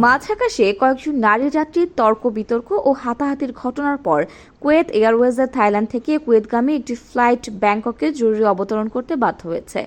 মাঝ আকাশে কয়েকজন নারী যাত্রীর তর্ক বিতর্ক ও হাতাহাতির ঘটনার পর কুয়েত এয়ারওয়েজের থাইল্যান্ড থেকে কুয়েতগামী একটি ফ্লাইট ব্যাংককে জরুরি অবতরণ করতে বাধ্য হয়েছে।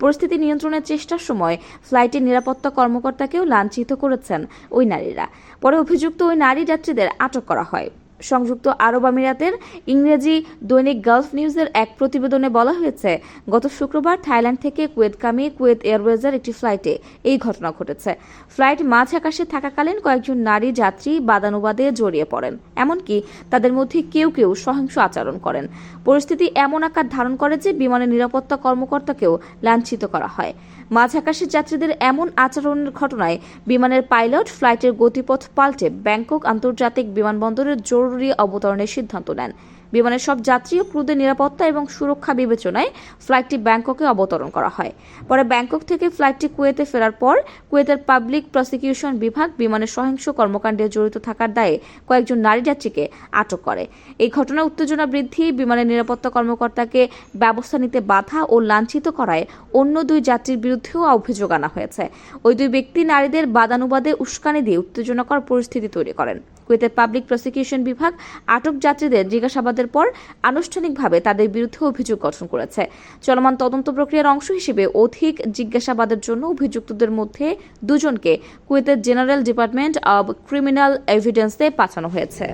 পরিস্থিতি নিয়ন্ত্রণের চেষ্টার সময় ফ্লাইটের নিরাপত্তা কর্মকর্তাকেও লাঞ্ছিত করেছেন ওই নারীরা। পরে অভিযুক্ত ওই নারী যাত্রীদের আটক করা হয়। সংযুক্ত আরব আমিরাতের ইংরেজি দৈনিক গালফ নিউজের এক প্রতিবেদনে বলা হয়েছে, গত শুক্রবার থাইল্যান্ড থেকে কুয়েতগামী কুয়েত এয়ারওয়েজের একটি ফ্লাইটে এই ঘটনা ঘটেছে। ফ্লাইট মাঝ আকাশে থাকাকালীন কয়েকজন নারী যাত্রী বাদানুবাদে জড়িয়ে পড়েন, এমনকি তাদের মধ্যে কেউ কেউ সহিংস আচরণ করেন। পরিস্থিতি এমন আকার ধারণ করে যে বিমানের নিরাপত্তা কর্মকর্তাকেও লাঞ্ছিত করা হয়। মাঝ আকাশের যাত্রীদের এমন আচরণের ঘটনায় বিমানের পাইলট ফ্লাইটের গতিপথ পাল্টে ব্যাংকক আন্তর্জাতিক বিমানবন্দরের জরুরি অবতরণের সিদ্ধান্ত নেন। বিমানের সব যাত্রী ও ক্রুদের নিরাপত্তা এবং সুরক্ষা বিবেচনায় ফ্লাইটটি ব্যাংককে অবতরণ করা হয়। পরে ব্যাংকক থেকে ফ্লাইটটি কুয়েতে ফেরার পর কুয়েতের পাবলিক প্রসিকিউশন বিভাগ বিমানের সহিংস কর্মকাণ্ডে জড়িত থাকার দায়ে কয়েকজন নারী যাত্রীকে আটক করে। এই ঘটনায় উত্তেজনা বৃদ্ধি, বিমানের নিরাপত্তা কর্মকর্তাকে ব্যবস্থা নিতে বাধা ও লাঞ্ছিত করায় অন্য দুই যাত্রীর বিরুদ্ধেও অভিযোগ আনা হয়েছে। ওই দুই ব্যক্তি নারীদের বাদানুবাদে উস্কানি দিয়ে উত্তেজনাকর পরিস্থিতি তৈরি করেন। কুয়েতের পাবলিক প্রসিকিউশন বিভাগ আটক যাত্রীদের জিজ্ঞাসাবাদের পর আনুষ্ঠানিকভাবে তাদের বিরুদ্ধে অভিযোগ গঠন করেছে। চলমান তদন্ত প্রক্রিয়ার অংশ হিসেবে অধিক জিজ্ঞাসাবাদের জন্য অভিযুক্তদের মধ্যে দুজনকে কুয়েতের জেনারেল ডিপার্টমেন্ট অব ক্রিমিনাল এভিডেন্সে পাঠানো হয়েছে।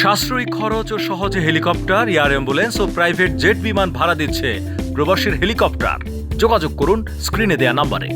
সাশ্রয়ী খরচ ও সহজে হেলিকপ্টার, এয়ার অ্যাম্বুলেন্স ও প্রাইভেট জেট বিমান ভাড়া দিচ্ছে প্রবাসীর হেলিকপ্টার। যোগাযোগ করুন স্ক্রিনে দেয়া নাম্বারে।